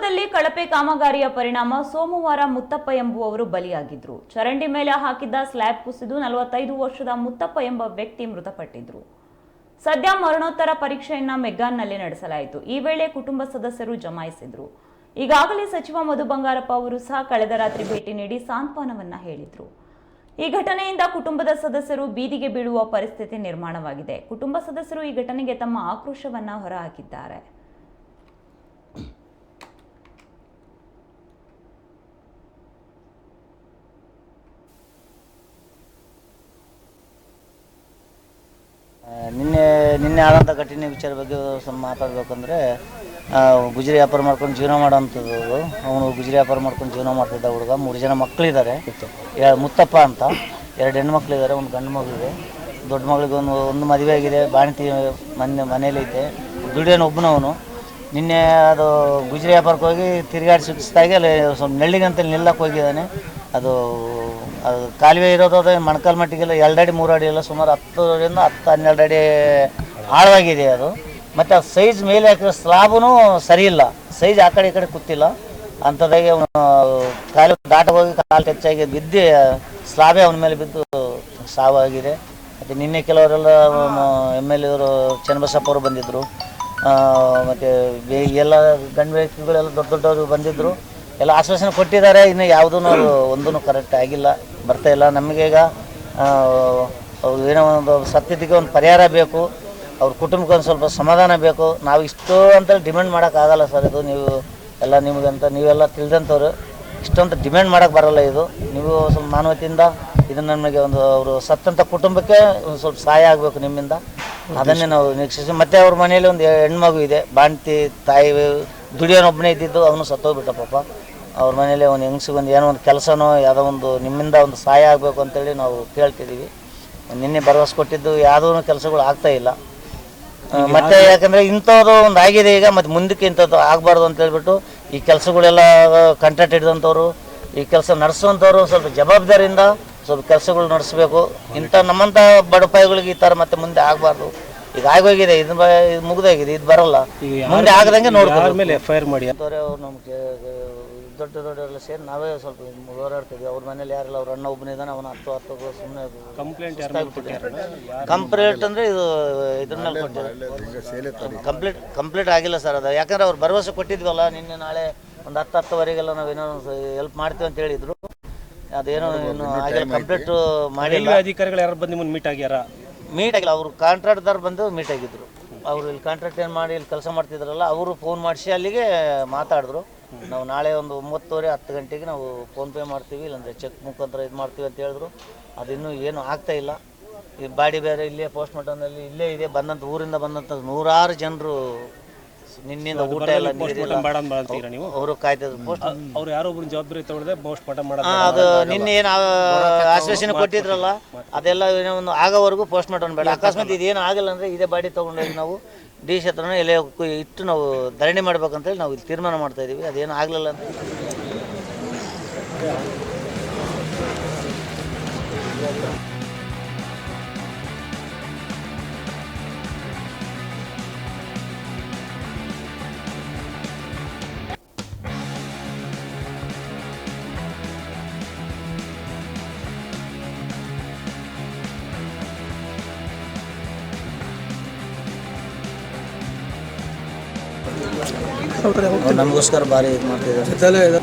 ಕುಟುಂಬದಲ್ಲಿ ಕಳಪೆ ಕಾಮಗಾರಿಯ ಪರಿಣಾಮ ಸೋಮವಾರ ಮುತ್ತಪ್ಪ ಎಂಬುವವರು ಬಲಿಯಾಗಿದ್ರು. ಚರಂಡಿ ಮೇಲೆ ಹಾಕಿದ್ದ ಸ್ಲ್ಯಾಬ್ ಕುಸಿದು ನಲವತ್ತೈದು ವರ್ಷದ ಮುತ್ತಪ್ಪ ಎಂಬ ವ್ಯಕ್ತಿ ಮೃತಪಟ್ಟಿದ್ರು. ಸದ್ಯ ಮರಣೋತ್ತರ ಪರೀಕ್ಷೆಯನ್ನ ಮೆಗ್ಗಾನ್ನಲ್ಲಿ ನಡೆಸಲಾಯಿತು. ಈ ವೇಳೆ ಕುಟುಂಬ ಸದಸ್ಯರು ಜಮಾಯಿಸಿದ್ರು. ಈಗಾಗಲೇ ಸಚಿವ ಮಧು ಬಂಗಾರಪ್ಪ ಅವರು ಸಹ ಕಳೆದ ರಾತ್ರಿ ಭೇಟಿ ನೀಡಿ ಸಾಂತ್ವನವನ್ನ ಹೇಳಿದ್ರು. ಈ ಘಟನೆಯಿಂದ ಕುಟುಂಬದ ಸದಸ್ಯರು ಬೀದಿಗೆ ಬೀಳುವ ಪರಿಸ್ಥಿತಿ ನಿರ್ಮಾಣವಾಗಿದೆ. ಕುಟುಂಬ ಸದಸ್ಯರು ಈ ಘಟನೆಗೆ ತಮ್ಮ ಆಕ್ರೋಶವನ್ನ ಹೊರಹಾಕಿದ್ದಾರೆ. ನಿನ್ನೆ ನಿನ್ನೆ ಆದಂಥ ಘಟನೆ ವಿಚಾರ ಬಗ್ಗೆ ಸ್ವಲ್ಪ ಮಾತಾಡಬೇಕಂದ್ರೆ ಗುಜರಿ ವ್ಯಾಪಾರ ಮಾಡ್ಕೊಂಡು ಜೀವನ ಮಾಡೋಂಥದ್ದು ಅವನು ಗುಜರಿ ವ್ಯಾಪಾರ ಮಾಡ್ಕೊಂಡು ಜೀವನ ಮಾಡ್ತಿದ್ದ ಹುಡುಗ. ಮೂರು ಜನ ಮಕ್ಕಳಿದ್ದಾರೆ ಮುತ್ತಪ್ಪ ಅಂತ. ಎರಡು ಹೆಣ್ಣು ಮಕ್ಕಳಿದ್ದಾರೆ ಒಂದು ಗಂಡು ಮಗಳಿದೆ. ದೊಡ್ಡ ಮಗಳಿಗೆ ಒಂದು ಒಂದು ಮದುವೆ ಆಗಿದೆ. ಬಾಣತಿ ಮನೆ ಮನೇಲೈತೆ ದುಡಿಯೋನು ಒಬ್ಬನವನು. ನಿನ್ನೆ ಅದು ಗುಜರಿ ವ್ಯಾಪಾರಕ್ಕೆ ಹೋಗಿ ತಿರುಗಾಡಿ ಸುತ್ತಿಸ್ದಾಗೆ ಅಲ್ಲಿ ಸ್ವಲ್ಪ ನೆಳ್ಳಿಗಂತ ನಿಲ್ಲಕ್ಕೆ ಹೋಗಿದ್ದಾನೆ. ಅದು ಅದು ಕಾಲುವೆ ಇರೋದು ಮಣಕಲ್ ಮಟ್ಟಿಗೆಲ್ಲ ಎರಡು ಅಡಿ ಮೂರು ಅಡಿ ಎಲ್ಲ ಸುಮಾರು ಹತ್ತರಿಂದ ಹತ್ತು, ಹನ್ನೆರಡು ಅಡಿ ಆಳವಾಗಿದೆ ಅದು. ಮತ್ತು ಆ ಸೈಜ್ ಮೇಲೆ ಹಾಕಿರೋ ಸ್ಲಾಬೂ ಸರಿ ಇಲ್ಲ. ಸೈಜ್ ಆ ಕಡೆ ಈ ಕಡೆ ಕೂತಿಲ್ಲ. ಅಂಥದ್ದಾಗೆ ಅವನು ಕಾಲು ದಾಟ ಹೋಗಿ ಕಾಲು ಹೆಚ್ಚಾಗಿ ಬಿದ್ದು ಸ್ಲಾಬೇ ಅವನ ಮೇಲೆ ಬಿದ್ದು ಸಾವಾಗಿದೆ. ಮತ್ತು ನಿನ್ನೆ ಕೆಲವರೆಲ್ಲ ಎಂ ಎಲ್ ಎವರು ಚನ್ನಬಸಪ್ಪ ಅವರು ಬಂದಿದ್ದರು ಮತ್ತು ಎಲ್ಲ ಗಂಡು ವ್ಯಕ್ತಿಗಳೆಲ್ಲ ದೊಡ್ಡ ದೊಡ್ಡವರು ಬಂದಿದ್ದರು ಎಲ್ಲ ಆಶ್ವಾಸನೆ ಕೊಟ್ಟಿದ್ದಾರೆ. ಇನ್ನು ಯಾವುದೂ ಒಂದೂ ಕರೆಕ್ಟ್ ಆಗಿಲ್ಲ. ಬರ್ತಾ ಇಲ್ಲ. ನಮಗೀಗ ಏನೋ ಒಂದು ಸತ್ಯತೆಗೆ ಒಂದು ಪರಿಹಾರ ಬೇಕು. ಅವ್ರ ಕುಟುಂಬಕ್ಕೆ ಒಂದು ಸ್ವಲ್ಪ ಸಮಾಧಾನ ಬೇಕು. ನಾವು ಇಷ್ಟು ಅಂತೇಳಿ ಡಿಮ್ಯಾಂಡ್ ಮಾಡೋಕ್ಕಾಗಲ್ಲ ಸರ್ ಇದು. ನೀವು ಎಲ್ಲ ನಿಮಗಂತ, ನೀವೆಲ್ಲ ತಿಳಿದಂಥವ್ರು, ಇಷ್ಟೊಂದು ಡಿಮ್ಯಾಂಡ್ ಮಾಡೋಕ್ಕೆ ಬರೋಲ್ಲ ಇದು. ನೀವು ಸ್ವಲ್ಪ ಮಾನವತೆಯಿಂದ ಇದನ್ನು ನಮಗೆ ಒಂದು ಅವರು ಸತ್ತಂಥ ಕುಟುಂಬಕ್ಕೆ ಒಂದು ಸ್ವಲ್ಪ ಸಹಾಯ ಆಗಬೇಕು ನಿಮ್ಮಿಂದ. ಅದನ್ನೇ ನಾವು ನಿರೀಕ್ಷಿಸಿ. ಮತ್ತೆ ಅವ್ರ ಮನೆಯಲ್ಲಿ ಒಂದು ಹೆಣ್ಮಗು ಇದೆ. ಬಾಣ್ತಿ ತಾಯಿ, ದುಡಿಯೋನೊಬ್ಬನೇ ಇದ್ದಿದ್ದು ಅವನು ಸತ್ತೋಗ್ಬಿಟ್ಟ ಪಾಪ. ಅವ್ರ ಮನೇಲಿ ಒಂದು ಹೆಂಗ್ಸಿಗೆ ಬಂದು ಏನೋ ಒಂದು ಕೆಲಸನೋ ಯಾವುದೋ ಒಂದು ನಿಮ್ಮಿಂದ ಒಂದು ಸಹಾಯ ಆಗಬೇಕು ಅಂತೇಳಿ ನಾವು ಕೇಳ್ತಿದ್ದೀವಿ ನಿನ್ನೆ ಭರವಸೆ ಕೊಟ್ಟಿದ್ದು ಯಾವುದೂ ಕೆಲಸಗಳು ಆಗ್ತಾ ಇಲ್ಲ. ಮತ್ತೆ ಯಾಕಂದ್ರೆ ಇಂಥವ್ರು ಒಂದು ಆಗಿದೆ ಈಗ ಮತ್ತೆ ಮುಂದಕ್ಕೆ ಇಂಥದ್ದು ಆಗಬಾರ್ದು ಅಂತ ಹೇಳ್ಬಿಟ್ಟು ಈ ಕೆಲಸಗಳೆಲ್ಲ ಕಂಟ್ರಾಕ್ಟ್ ಹಿಡಿದಂಥವ್ರು ಈ ಕೆಲಸ ನಡೆಸುವಂಥವ್ರು ಸ್ವಲ್ಪ ಜವಾಬ್ದಾರಿಯಿಂದ ಸ್ವಲ್ಪ ಕೆಲಸಗಳು ನಡೆಸಬೇಕು. ಇಂಥ ನಮ್ಮಂಥ ಬಡಪಾಯಿಗಳಿಗೆ ಈ ಥರ ಮತ್ತೆ ಮುಂದೆ ಆಗಬಾರ್ದು. ಈಗ ಆಗೋಗಿದೆ ಇದು ಮುಗ್ದೋಗಿದೆ ಇದು ಬರಲ್ಲ. ಮುಂದೆ ಆಗದಂಗೆ ನೋಡ್ಬೋದು ಮೇಲೆ ಎಫ್ ಐ ಆರ್ ಮಾಡಿ ಅವ್ರು ನಮ್ಗೆ ದೊಡ್ಡ ದೊಡ್ಡವರೆಲ್ಲ ಸೇರಿ ನಾವೇ ಸ್ವಲ್ಪ ಹೋರಾಡ್ತಿದ್ವಿ. ಅವ್ರ ಮನೇಲಿ ಯಾರಿಲ್ಲ ಅವ್ರ ಅಣ್ಣ ಒಬ್ಬನಿದ್ದಾನೆ ಅವನ ಹತ್ತು ಹತ್ತು ಸುಮ್ಮನೆ ಕಂಪ್ಲೇಂಟ್ ಕಂಪ್ಲೇಂಟ್ ಅಂದ್ರೆ ಇದು ಇದ್ರಲ್ಲಿ ಕೊಟ್ಟಿದ್ದಾರೆ. ಕಂಪ್ಲೀಟ್ ಕಂಪ್ಲೀಟ್ ಆಗಿಲ್ಲ ಸರ್ ಅದು. ಯಾಕಂದ್ರೆ ಅವ್ರು ಭರವಸೆ ಕೊಟ್ಟಿದ್ವಲ್ಲ ನಿನ್ನೆ ನಾಳೆ ಒಂದು ಹತ್ತು ಹತ್ತುವರೆಗೆಲ್ಲ ನಾವೇನೋ ಏನೋ ಹೆಲ್ಪ್ ಮಾಡ್ತೀವಿ ಅಂತ ಹೇಳಿದ್ರು. ಅದೇನೋ ಇನ್ನು ಆಗಿಲ್ಲ ಕಂಪ್ಲೀಟ್ ಮಾಡಿಲ್ಲ. ಅಧಿಕಾರಿಗಳು ಯಾರು ಬಂದು ನಿಮ್ಮನ್ನು ಮೀಟ್ ಆಗ್ಯಾರ? ಮೀಟ್ ಆಗಿಲ್ಲ ಅವರು ಕಾಂಟ್ರಾಕ್ಟ್ದಾರ್ ಬಂದು ಮೀಟ್ ಆಗಿದ್ರು. ಅವರು ಇಲ್ಲಿ ಕಾಂಟ್ರಾಕ್ಟ್ ಏನು ಮಾಡಿ ಇಲ್ಲಿ ಕೆಲಸ ಮಾಡ್ತಿದ್ರಲ್ಲ ಅವರು ಫೋನ್ ಮಾಡಿಸಿ ಅಲ್ಲಿಗೆ ಮಾತಾಡಿದ್ರು. ನಾವು ನಾಳೆ ಒಂದು ಒಂಬತ್ತುವರೆ, ಹತ್ತು ಗಂಟೆಗೆ ನಾವು ಫೋನ್ಪೇ ಮಾಡ್ತೀವಿ, ಇಲ್ಲಾಂದರೆ ಚೆಕ್ ಮುಖಾಂತರ ಇದು ಮಾಡ್ತೀವಿ ಅಂತ ಹೇಳಿದ್ರು. ಅದಿನ್ನೂ ಏನು ಆಗ್ತಾ ಇಲ್ಲ. ಈ ಬಾಡಿ ಬೇರೆ ಇಲ್ಲೇ ಪೋಸ್ಟ್ ಮಾರ್ಟಮ್ನಲ್ಲಿ ಇಲ್ಲೇ ಇದೆ ಬಂದಂಥ ಊರಿಂದ ಬಂದಂಥ ನೂರಾರು ಜನರು ನಿನ್ನಿಂದ ಊಟ ಎಲ್ಲ ನೀರಿಲ್ಲ. ಬೇಡ ಅಂತ ಅಂತೀರಾ ನೀವು? ಅವರು ಕಾಯ್ತಿದ್ರು ಪೋಸ್ಟ್ ಅವ್ರು ಯಾರೋ ಒಬ್ರು ಜವಾಬ್ದಾರಿ ತಗೊಳ್ಳದೆ ಪೋಸ್ಟ್ ಮಾರ್ಟಮ್ ಮಾಡೋದು ಅದು ನಿನ್ನೆ ಏನು ಆಶ್ವಾಸನೆ ಕೊಟ್ಟಿದ್ರಲ್ಲ ಅದೆಲ್ಲ ಏನೋ ಒಂದು ಆಗೋವರೆಗೂ ಪೋಸ್ಟ್ ಮಾರ್ಟಮ್ ಬೇಡ ಅಕಸ್ಮಾತ್ ಇದೇನು ಆಗಲ್ಲ ಅಂದರೆ ಇದೇ ಬಾಡಿ ತೊಗೊಂಡೋಗಿ ನಾವು ಡಿ ಸಿ ಹತ್ರನೂ ಎಲೆ ಇಟ್ಟು ನಾವು ಧರಣಿ ಮಾಡ್ಬೇಕಂತೇಳಿ ನಾವು ಇಲ್ಲಿ ತೀರ್ಮಾನ ಮಾಡ್ತಾ ಇದ್ದೀವಿ ಅದೇನು ಆಗಲಿಲ್ಲ ಅಂತ ನಮಗೋಸ್ಕರ ಭಾರಿ ಇದು ಮಾಡ್ತಿದ್ದಾರೆ.